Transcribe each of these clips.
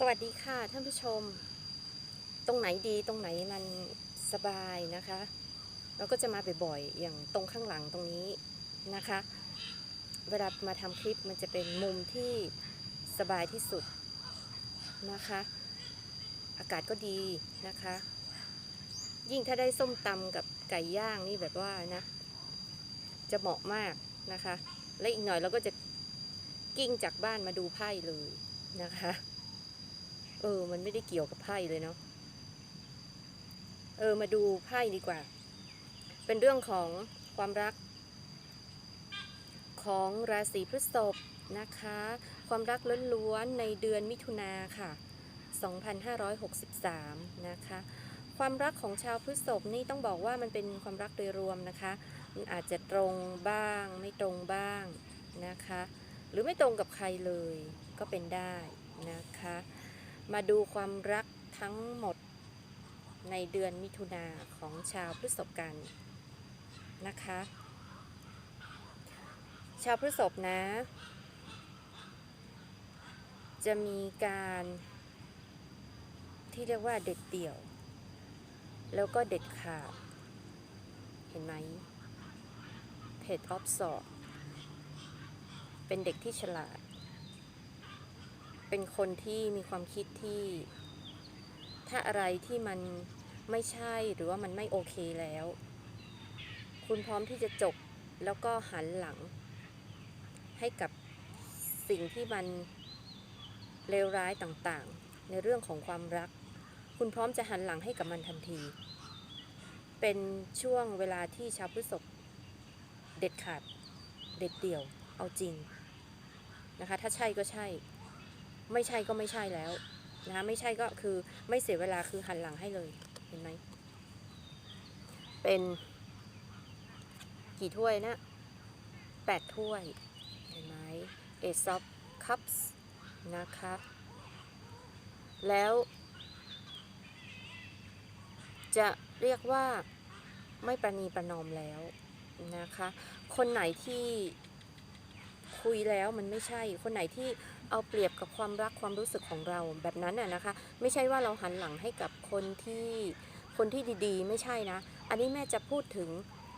สวัสดีค่ะท่านผู้ชม ตรงไหนดีตรงไหนมันสบายนะคะ เราก็จะมาบ่อยๆ อย่างตรงข้างหลังตรงนี้นะคะ เวลามาทำคลิปมันจะเป็นมุมที่สบายที่สุดนะคะ อากาศก็ดีนะคะ ยิ่งถ้าได้ส้มตำกับไก่ย่างนี่แบบว่านะ จะเหมาะมากนะคะ และอีกหน่อยเราก็จะกิ้งจากบ้านมาดูไพ่เลยนะคะ เออ มันไม่ได้เกี่ยวกับไพ่เลยเนาะ เออ มาดูไพ่ดีกว่า เป็นเรื่องของความรัก ของราศีพฤษภนะคะ ความรักล้วนๆในเดือนมิถุนาค่ะ 2563 นะคะ ความรักของชาวพฤษภนี่ต้องบอกว่ามันเป็นความรักโดยรวมนะคะ มันอาจจะตรงบ้าง ไม่ตรงบ้างนะคะ หรือไม่ตรงกับใครเลยก็เป็นได้นะคะ มาดูความรักทั้งหมดในเดือนมิถุนาของชาวพฤษภกันนะคะ ชาวพฤษภนะ จะมีการที่เรียกว่าเด็ดเดี่ยว แล้วก็เด็ดขาด เห็นไหมเพจออฟสอบเป็นเด็กที่ฉลาด เป็นคนที่มีความคิดที่ ถ้าอะไรที่มันไม่ใช่หรือว่ามันไม่โอเคแล้ว คุณพร้อมที่จะจบแล้วก็หันหลัง ให้กับสิ่งที่มันเลวร้ายต่างๆ ในเรื่องของความรัก คุณพร้อมจะหันหลังให้กับมันทันที เป็นช่วงเวลาที่ชาวพฤษภเด็ดขาด เด็ดเดี่ยว เอาจริงนะคะ ถ้าใช่ก็ใช่ ไม่ใช่ก็ไม่ใช่แล้วนะคะไม่ใช่ก็คือไม่เสียเวลาคือหันหลังให้เลยเห็นไหมเป็น กี่ถ้วยนะแปดถ้วยเห็นไหม Ace of Cups นะคะแล้วจะเรียกว่าไม่ประนีประนอมแล้วนะคะ คนไหนที่คุยแล้วมันไม่ใช่ คนไหนที่ เอาเปรียบกับความรักความรู้สึกของเราแบบนั้นน่ะนะคะ ไม่ใช่ว่าเราหันหลังให้กับคนที่คนที่ดีๆ ไม่ใช่นะ อันนี้แม่จะพูดถึง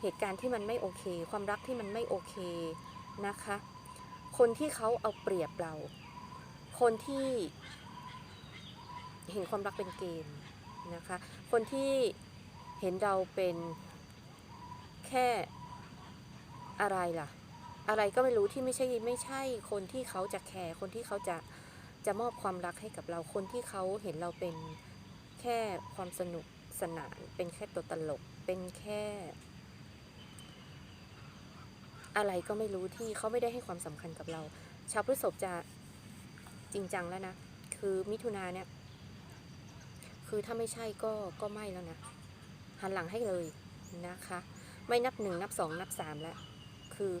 เหตุการณ์ที่มันไม่โอเค ความรักที่มันไม่โอเคนะคะ คนที่เขาเอาเปรียบเรา คนที่เห็นความรักเป็นเกมนะคะ คนที่เห็นเราเป็นแค่อะไรล่ะ อะไรก็ไม่รู้ที่ไม่ใช่ไม่ใช่คนที่เขาจะแคร์คนที่เขาจะจะมอบความรักให้กับเราคนที่เขาเห็นเราเป็นแค่ความสนุกสนาน เป็นแค่ตัวตลกเป็นแค่ อะไรก็ไม่รู้ที่เขาไม่ได้ให้ความสำคัญกับเรา ชาวพฤษภจะจริงจังแล้วนะ คือมิถุนาเนี่ย คือถ้าไม่ใช่ก็ก็ไม่แล้วนะหันหลังให้เลยนะคะ ไม่นับหนึ่งนับสองนับสามแล้วคือ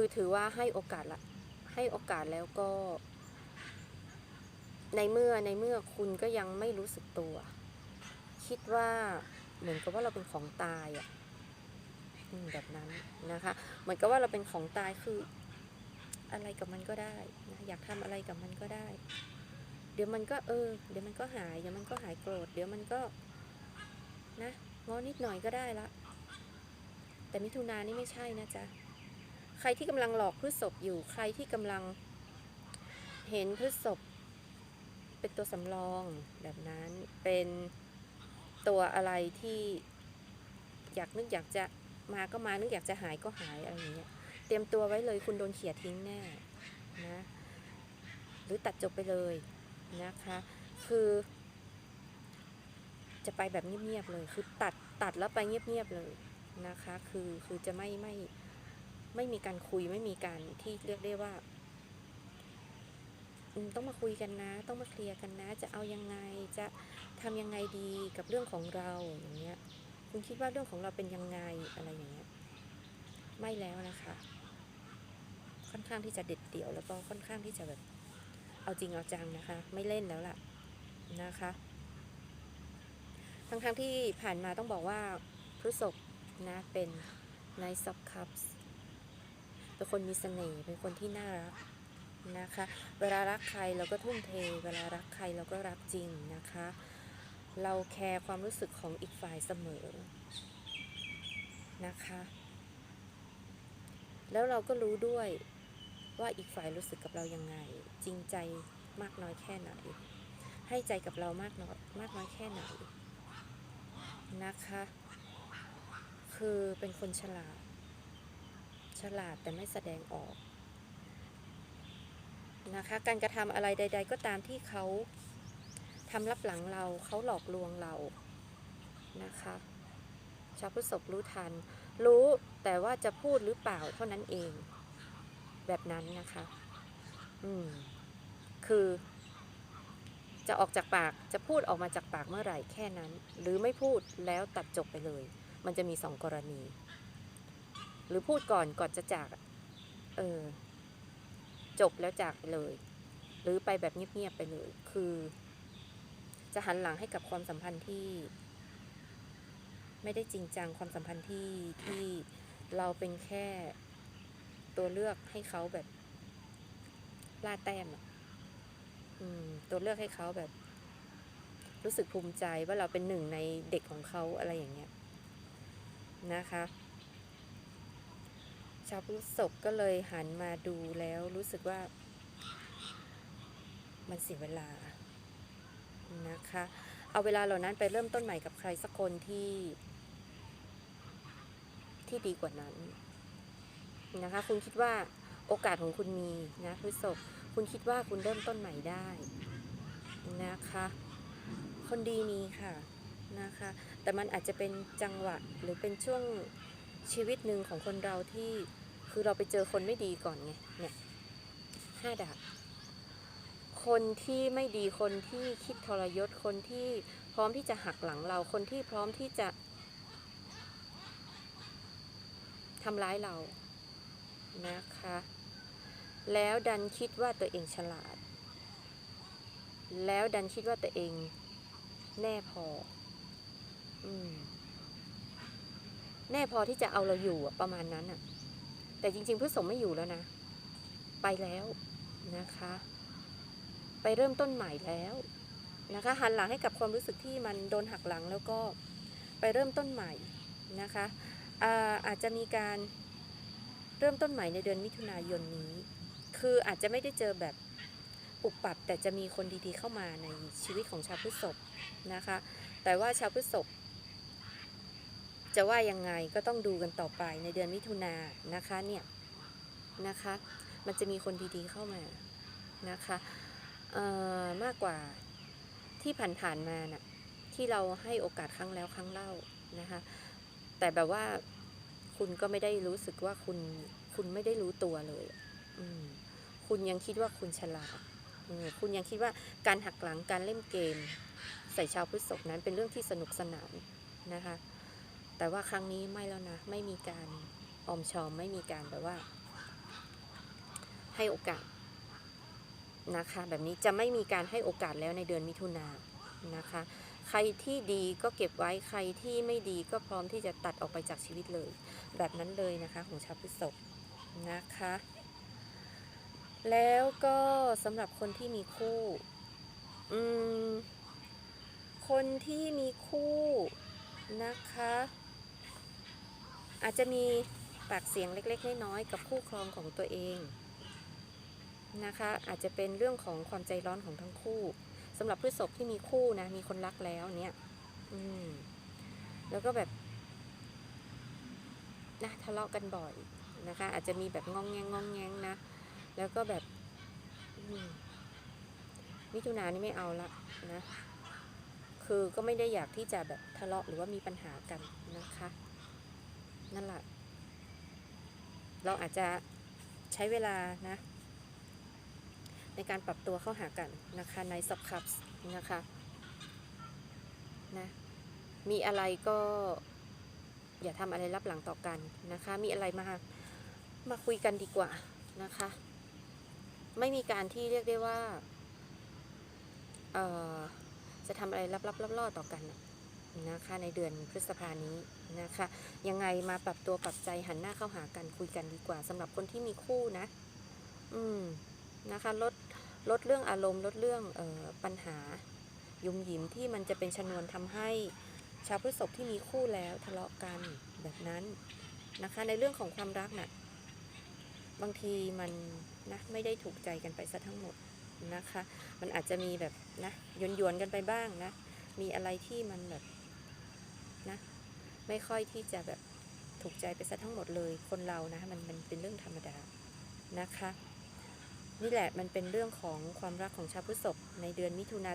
คือถือว่าให้โอกาสละ ให้โอกาสแล้วก็ ในเมื่อในเมื่อคุณก็ยังไม่รู้สึกตัว คิดว่าเหมือนกับว่าเราเป็นของตายอะ่ะแบบนั้นนะคะ เหมือนกับว่าเราเป็นของตายคืออะไรกับมันก็ได้นะอยากทำอะไรกับมันก็ได้ เดี๋ยวมันก็เออ เดี๋ยวมันก็หาย เดี๋ยวมันก็หายโกรธ เดี๋ยวมันก็นะงอนิดหน่อยก็ได้ละ แต่มิถุนานี่ไม่ใช่นะจ๊ะ ใครที่กำลังหลอกพฤษภอยู่ ใครที่กำลังเห็นพฤษภเป็นตัวสำรองแบบนั้นเป็นตัวอะไรที่อยากนึกอยากจะมาก็มานึกอยากจะหายก็หายอะไรอย่างเงี้ยเตรียมตัวไว้เลยคุณโดนเขี่ยทิ้งแน่นะหรือตัดจบไปเลยนะคะ คือ จะไปแบบเงียบๆเลย คือตัดตัดแล้วไปเงียบๆเลยนะคะ คือคือจะไม่ไม่ ไม่มีการคุยไม่มีการที่เรียกได้ว่าต้องมาคุยกันนะ ต้องมาเคลียร์กันนะ จะเอายังไงจะทำยังไงดีกับเรื่องของเราอย่างเงี้ย คุณคิดว่าเรื่องของเราเป็นยังไงอะไรอย่างเงี้ย ไม่แล้วนะคะ ค่อนข้างที่จะเด็ดเดี่ยว แล้วก็ค่อนข้างที่จะแบบ เอาจริงเอาจังนะคะ ไม่เล่นแล้วล่ะนะคะ ทั้งๆที่ผ่านมาต้องบอกว่าพฤษภนะเป็น Nice of Cups เป็นคนมีเสน่ห์เป็นคนที่น่ารักนะคะ เวลารักใครเราก็ทุ่มเท เวลารักใครเราก็รักจริงนะคะ เราแคร์ความรู้สึกของอีกฝ่ายเสมอนะคะ แล้วเราก็รู้ด้วยว่าอีกฝ่ายรู้สึกกับเรายังไง จริงใจมากน้อยแค่ไหน ให้ใจกับเรามากน้อยมากน้อยแค่ไหนนะคะ คือเป็นคนฉลาด ฉลาดแต่ไม่แสดงออกนะคะ การกระทำอะไรใด ๆ ก็ตามที่เขาทำรับหลังเราเขาหลอกลวงเรานะคะชาวพฤษภรู้ทัน รู้แต่ว่าจะพูดหรือเปล่าเท่านั้นเอง แบบนั้นนะคะ อืม คือ จะออกจากปากจะพูดออกมาจากปากเมื่อไหร่แค่นั้น หรือไม่พูดแล้วตัดจบไปเลย มันจะมีสองกรณี หรือพูดก่อนก่อนจะจาก เออ จบแล้วจากไปเลย หรือไปแบบเงียบๆไปเลย คือ จะหันหลังให้กับความสัมพันธ์ที่ ไม่ได้จริงจังความสัมพันธ์ที่ที่เราเป็นแค่ตัวเลือกให้เขาแบบล่าแต้มอืม ตัวเลือกให้เขาแบบ รู้สึกภูมิใจว่าเราเป็นหนึ่งในเด็กของเขาอะไรอย่างเงี้ยนะคะ ชาวพฤษภก็เลยหันมาดูแล้วรู้สึกว่า มันเสียเวลานะคะ เอาเวลาเหล่านั้นไปเริ่มต้นใหม่กับใครสักคนที่ ที่ดีกว่านั้นนะคะ คุณคิดว่าโอกาสของคุณมีนะพฤษภคุณคิดว่าคุณเริ่มต้นใหม่ได้นะคะ คนดีมีค่ะนะคะ แต่มันอาจจะเป็นจังหวะหรือเป็นช่วงชีวิตหนึ่งของคนเราที่ คือเราไปเจอคนไม่ดีก่อนไงเนี่ยห้าดาบคนที่ไม่ดีคนที่คิดทรยศคนที่พร้อมที่จะหักหลังเรา คนที่พร้อมที่จะทำร้ายเรานะคะ แล้วดันคิดว่าตัวเองฉลาด แล้วดันคิดว่าตัวเองแน่พออืมแน่พอที่จะเอาเราอยู่ประมาณนั้นอะ แต่จริงๆพฤษภไม่อยู่แล้วนะ ไปแล้วนะคะ ไปเริ่มต้นใหม่แล้วนะคะหันหลังให้กับความรู้สึกที่มันโดนหักหลังแล้วก็ไปเริ่มต้นใหม่นะคะอาอาจจะมีการเริ่มต้นใหม่ในเดือนมิถุนายนนี้ คืออาจจะไม่ได้เจอแบบปุบปับ แต่จะมีคนดีๆเข้ามาในชีวิตของชาวพฤษภนะคะ แต่ว่าชาวพฤษภ จะว่ายังไงก็ต้องดูกันต่อไปในเดือนมิถุนานะคะเนี่ยนะคะ มันจะมีคนดีๆเข้ามานะคะเอ่อมากกว่าที่ผ่านๆมาน่ะที่เราให้โอกาสครั้งแล้วครั้งเล่านะคะ แต่แบบว่าคุณก็ไม่ได้รู้สึกว่าคุณคุณไม่ได้รู้ตัวเลย อืมคุณยังคิดว่าคุณฉลาดคุณยังคิดว่าการหักหลังการเล่นเกม ใส่ชาวพฤษภนั้นเป็นเรื่องที่สนุกสนานนะคะ แต่ว่าครั้งนี้ไม่แล้วนะ ไม่มีการออมชอมไม่มีการแบบว่า ให้โอกาสนะคะ แบบนี้จะไม่มีการให้โอกาสแล้วในเดือนมิถุนานนะคะ ใครที่ดีก็เก็บไว้ใครที่ไม่ดีก็พร้อมที่จะตัดออกไปจากชีวิตเลย แบบนั้นเลยนะคะของชาวพฤษภนะคะ แล้วก็สำหรับคนที่มีคู่อืมคนที่มีคู่นะคะ อาจจะมีปากเสียงเล็กๆน้อยๆกับคู่ครองของตัวเองนะคะ อาจจะเป็นเรื่องของความใจร้อนของทั้งคู่สำหรับพฤษภที่มีคู่นะมีคนรักแล้วเนี่ย อืม แล้วก็แบบนะทะเลาะกันบ่อยนะคะ อาจจะมีแบบงองแงงงองแงงนะ แล้วก็แบบมิถุนานนี่ไม่เอาละนะ คือก็ไม่ได้อยากที่จะแบบทะเลาะหรือว่ามีปัญหากันนะคะ นั่นแหละเราอาจจะใช้เวลานะ ในการปรับตัวเข้าหากันนะคะในสับคับนะคะนะมีอะไรก็อย่าทำอะไรรับหลังต่อกันนะคะ มีอะไรมามาคุยกันดีกว่านะคะ ไม่มีการที่เรียกได้ว่าจะทำอะไรลับๆล่อๆต่อกัน นะคะในเดือนพฤษภานี้นะคะ ยังไงมาปรับตัวปรับใจหันหน้าเข้าหากันคุยกันดีกว่าสำหรับคนที่มีคู่นะ อืมนะคะลดลดเรื่องอารมณ์ลดเรื่องออปัญหายุ่มหยิมที่มันจะเป็นชนวนทำให้ชาวพฤษภที่มีคู่แล้วทะเลาะกันแบบนั้นนะคะ ในเรื่องของความรักน่ะบางทีมันนะไม่ได้ถูกใจกันไปซะทั้งหมดนะคะ มันอาจจะมีแบบนะยนยวนกันไปบ้างนะ มีอะไรที่มันแบบ ไม่ค่อยที่จะแบบถูกใจไปซะทั้งหมดเลย คนเรานะมันมันเป็นเรื่องธรรมดานะคะ นี่แหละมันเป็นเรื่องของความรักของชาวพฤษภในเดือนมิถุนา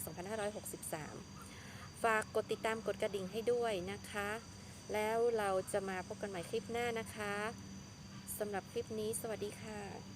2563 ฝากกดติดตามกดกระดิ่งให้ด้วยนะคะ แล้วเราจะมาพบกันใหม่คลิปหน้านะคะสำหรับคลิปนี้สวัสดีค่ะ